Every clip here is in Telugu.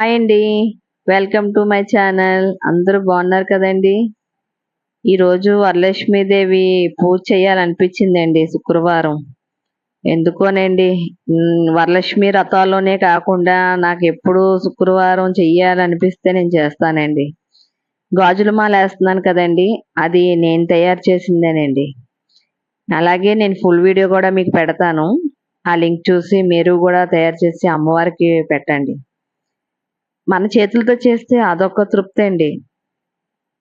హాయ్ అండి. Welcome to my channel. అందరూ బాగున్నారు కదండి? ఈరోజు వరలక్ష్మీదేవి పూజ చేయాలనిపించిందండి శుక్రవారం. ఎందుకోనండి? వరలక్ష్మి రథాల్లోనే కాకుండా నాకు ఎప్పుడు శుక్రవారం చెయ్యాలనిపిస్తే నేను చేస్తానండి. గాజుల మాల వేస్తున్నాను కదండి. అది నేను తయారు చేసిందేనండి. అలాగే నేను ఫుల్ వీడియో కూడా మీకు పెడతాను. ఆ లింక్ చూసి మీరు కూడా తయారు చేసి అమ్మవారికి పెట్టండి. మన చేతులతో చేస్తే అదొక తృప్తి అండి.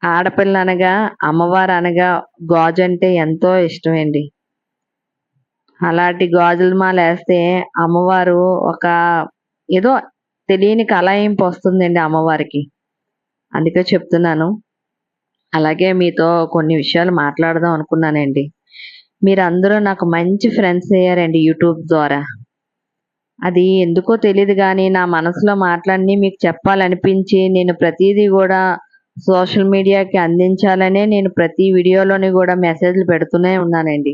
ఆడపిల్ల అనగా అమ్మవారు అనగా గాజు అంటే ఎంతో ఇష్టమండి. అలాంటి గాజుల మాలేస్తే అమ్మవారు ఒక ఏదో తెలియని కళాయింపు వస్తుందండి అమ్మవారికి. అందుకే చెప్తున్నాను. అలాగే మీతో కొన్ని విషయాలు మాట్లాడదాం అనుకున్నానండి. మీరందరూ నాకు మంచి ఫ్రెండ్స్ అయ్యారండి యూట్యూబ్ ద్వారా. అది ఎందుకో తెలియదు కానీ నా మనసులో మాటలన్నీ మీకు చెప్పాలనిపించి నేను ప్రతిదీ కూడా సోషల్ మీడియాకి అందించాలనే నేను ప్రతి వీడియోలోని కూడా మెసేజ్లు పెడుతూనే ఉన్నానండి.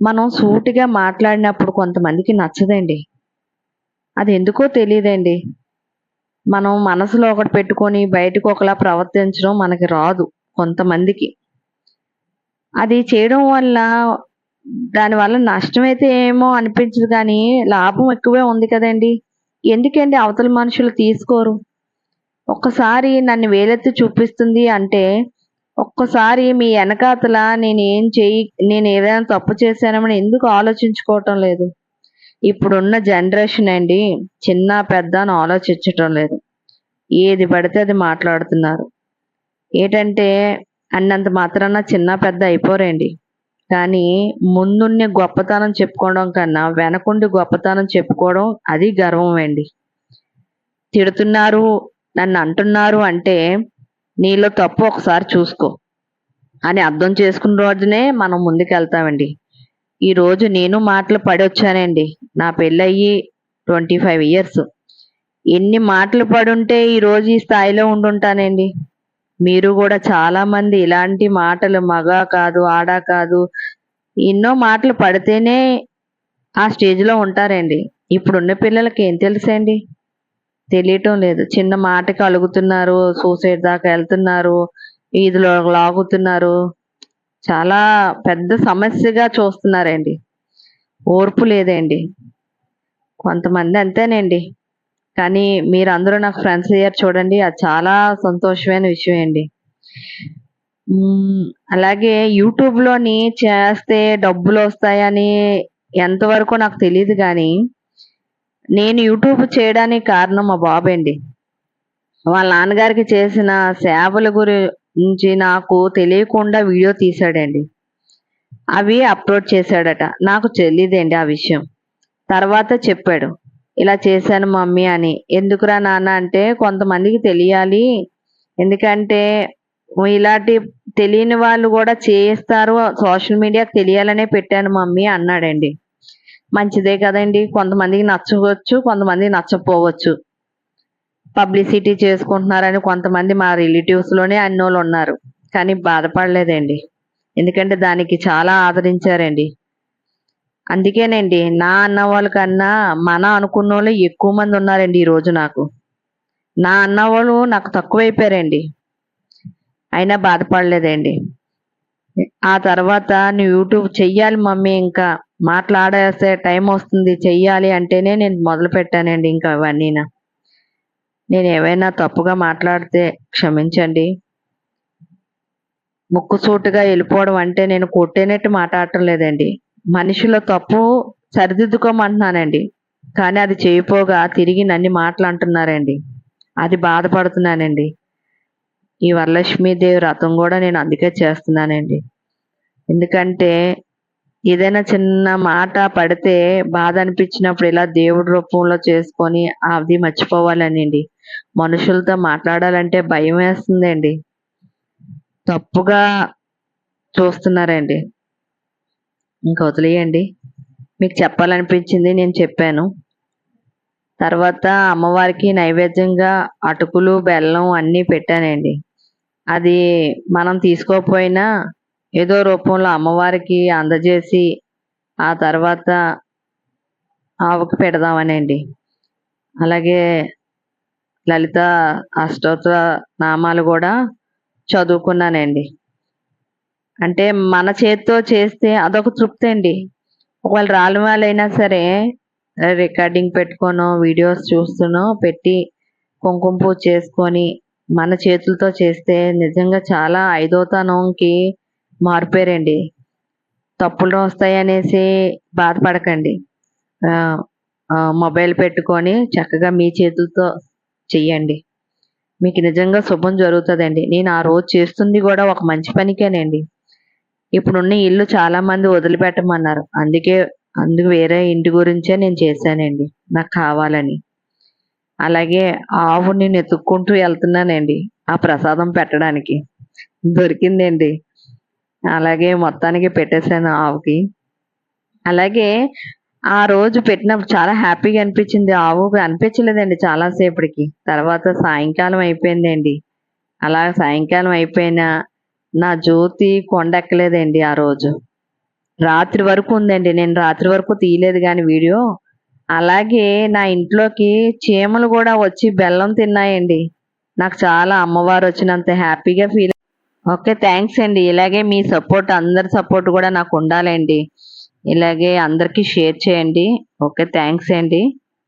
మనం సూటిగా మాట్లాడినప్పుడు కొంతమందికి నచ్చదండి. అది ఎందుకో తెలియదండి మనం మనసులో ఒకటి పెట్టుకొని బయటకు ఒకలా ప్రవర్తించడం మనకి రాదు కొంతమందికి. అది చేయడం వల్ల దానివల్ల నష్టం అయితే ఏమో అనిపించదు కానీ లాభం ఎక్కువే ఉంది కదండి. ఎందుకండి అవతల మనుషులు తీసుకోరు? ఒక్కసారి నన్ను వేలెత్తి చూపిస్తుంది అంటే ఒక్కసారి మీ వెనకాతల నేను ఏం చేయి నేను ఏదైనా తప్పు చేశానని ఎందుకు ఆలోచించుకోవటం లేదు? ఇప్పుడున్న జనరేషన్ అండి చిన్న పెద్ద అని ఆలోచించటం లేదు. ఏది పడితే అది మాట్లాడుతున్నారు. ఏంటంటే అన్నంత మాత్రాన చిన్న పెద్ద అయిపోరండి. కానీ ముందుండే గొప్పతనం చెప్పుకోవడం కన్నా వెనకుండి గొప్పతనం చెప్పుకోవడం అది గర్వం అండి. తిడుతున్నారు నన్ను అంటున్నారు అంటే నీలో తప్పు ఒకసారి చూసుకో అని అర్థం చేసుకున్న రోజునే మనం ముందుకెళ్తామండి. ఈ రోజు నేను మాటలు పడి వచ్చానండి. నా పెళ్ళయ్యి ట్వంటీ ఫైవ్ ఇయర్స్. ఎన్ని మాటలు పడుంటే ఈ రోజు ఈ స్థాయిలో ఉండుంటానండి. మీరు కూడా చాలా మంది ఇలాంటి మాటలు మగ కాదు ఆడ కాదు ఎన్నో మాటలు పడితేనే ఆ స్టేజ్లో ఉంటారండి. ఇప్పుడున్న పిల్లలకి ఏం తెలుసండి? తెలియటం లేదు. చిన్న మాటకి అలుగుతున్నారు సూసైడ్ దాకా వెళ్తున్నారు ఈదులో లాగుతున్నారు. చాలా పెద్ద సమస్యగా చూస్తున్నారండి. ఓర్పు లేదండి. కొంతమంది అంతేనండి. కానీ మీరందరూ నాకు ఫ్రెండ్స్ అయ్యారు చూడండి. అది చాలా సంతోషమైన విషయం అండి. అలాగే యూట్యూబ్లోని చేస్తే డబ్బులు వస్తాయని ఎంతవరకు నాకు తెలియదు కానీ నేను యూట్యూబ్ చేయడానికి కారణం మా బాబు అండి. వాళ్ళ నాన్నగారికి చేసిన సేవల గురించి నాకు తెలియకుండా వీడియో తీశాడండి. అవి అప్లోడ్ చేశాడట. నాకు తెలియదండి ఆ విషయం. తర్వాత చెప్పాడు. ఇలా చేశాను మమ్మీ అని. ఎందుకురా నాన్న అంటే కొంతమందికి తెలియాలి. ఎందుకంటే ఇలాంటి తెలియని వాళ్ళు కూడా చేస్తారు. సోషల్ మీడియాకి తెలియాలనే పెట్టాను మమ్మీ అన్నాడండి. మంచిదే కదండి. కొంతమందికి నచ్చవచ్చు కొంతమందికి నచ్చకపోవచ్చు. పబ్లిసిటీ చేసుకుంటున్నారని కొంతమంది మా రిలేటివ్స్లోనే అన్నోళ్ళు ఉన్నారు. కానీ బాధపడలేదండి. ఎందుకంటే దానికి చాలా ఆదరించారండి. అందుకేనండి నా అన్న వాళ్ళ కన్నా మన అనుకున్న వాళ్ళు ఎక్కువ మంది ఉన్నారండి ఈరోజు నాకు. నా అన్న వాళ్ళు నాకు తక్కువైపోయారండి. అయినా బాధపడలేదండి. ఆ తర్వాత నువ్వు యూట్యూబ్ చెయ్యాలి మమ్మీ ఇంకా మాట్లాడేస్తే టైం వస్తుంది చెయ్యాలి అంటేనే నేను మొదలు పెట్టానండి ఇంకా అవన్నీ. నేను ఏవైనా తప్పుగా మాట్లాడితే క్షమించండి. ముక్కుసూటిగా వెళ్ళిపోవడం అంటే నేను కొట్టేనట్టు మాట్లాడటం లేదండి. మనుషుల తప్పు సరిదిద్దుకోమంటున్నానండి. కానీ అది చేయపోగా తిరిగి నన్ను మాటలు అంటున్నారండి అది బాధపడుతున్నానండి. ఈ వరలక్ష్మీదేవి వ్రతం కూడా నేను అందుకే చేస్తున్నానండి. ఎందుకంటే ఏదైనా చిన్న మాట పడితే బాధ అనిపించినప్పుడు ఇలా దేవుడి రూపంలో చేసుకొని అది మర్చిపోవాలనండి. మనుషులతో మాట్లాడాలంటే భయం వేస్తుందండి. తప్పుగా చూస్తున్నారండి. ఇంకా వదిలేయండి. మీకు చెప్పాలనిపించింది నేను చెప్పాను. తర్వాత అమ్మవారికి నైవేద్యంగా అటుకులు బెల్లం అన్నీ పెట్టానండి. అది మనం తీసుకోకపోయినా ఏదో రూపంలో అమ్మవారికి అందజేసి ఆ తర్వాత ఆవుకి పెడదామనండి. అలాగే లలిత అష్టోత్తర నామాలు కూడా చదువుకున్నానండి. అంటే మన చేతితో చేస్తే అదొక తృప్తి అండి ఒకవేళ రాని వాళ్ళైనా సరే రికార్డింగ్ పెట్టుకోను వీడియోస్ చూస్తును పెట్టి కుంకుమ పూజ చేసుకొని మన చేతులతో చేస్తే నిజంగా చాలా ఐదోతనంకి మారిపోయారండి. తప్పులు వస్తాయి అనేసి బాధపడకండి మొబైల్ పెట్టుకొని చక్కగా మీ చేతులతో చెయ్యండి. మీకు నిజంగా శుభం జరుగుతుందండి. నేను ఆ రోజు చేస్తుంది కూడా ఒక మంచి పనికేనండి. ఇప్పుడున్న ఇల్లు చాలా మంది వదిలిపెట్టమన్నారు. అందుకే అందుకు వేరే ఇంటి గురించే నేను చేశానండి. నాకు కావాలని. అలాగే ఆవుని నేను ఎత్తుక్కుంటూ వెళ్తున్నానండి ఆ ప్రసాదం పెట్టడానికి. దొరికిందండి. అలాగే మొత్తానికి పెట్టేశాను ఆవుకి. అలాగే ఆ రోజు పెట్టినప్పుడు చాలా హ్యాపీగా అనిపించింది. ఆవు అనిపించలేదండి చాలాసేపటికి. తర్వాత సాయంకాలం అయిపోయిందండి. అలా సాయంకాలం అయిపోయినా నా జ్యోతి కొండెక్కలేదండి ఆ రోజు. రాత్రి వరకు ఉందండి. నేను రాత్రి వరకు తీయలేదు కానీ వీడియో. అలాగే నా ఇంట్లోకి చీమలు కూడా వచ్చి బెల్లం తిన్నాయండి. నాకు చాలా అమ్మవారు వచ్చినంత హ్యాపీగా ఫీల్ ఓకే థ్యాంక్స్ అండి. ఇలాగే మీ సపోర్ట్ అందరి సపోర్ట్ కూడా నాకు ఉండాలండి. ఇలాగే అందరికీ షేర్ చేయండి. ఓకే థ్యాంక్స్ అండి.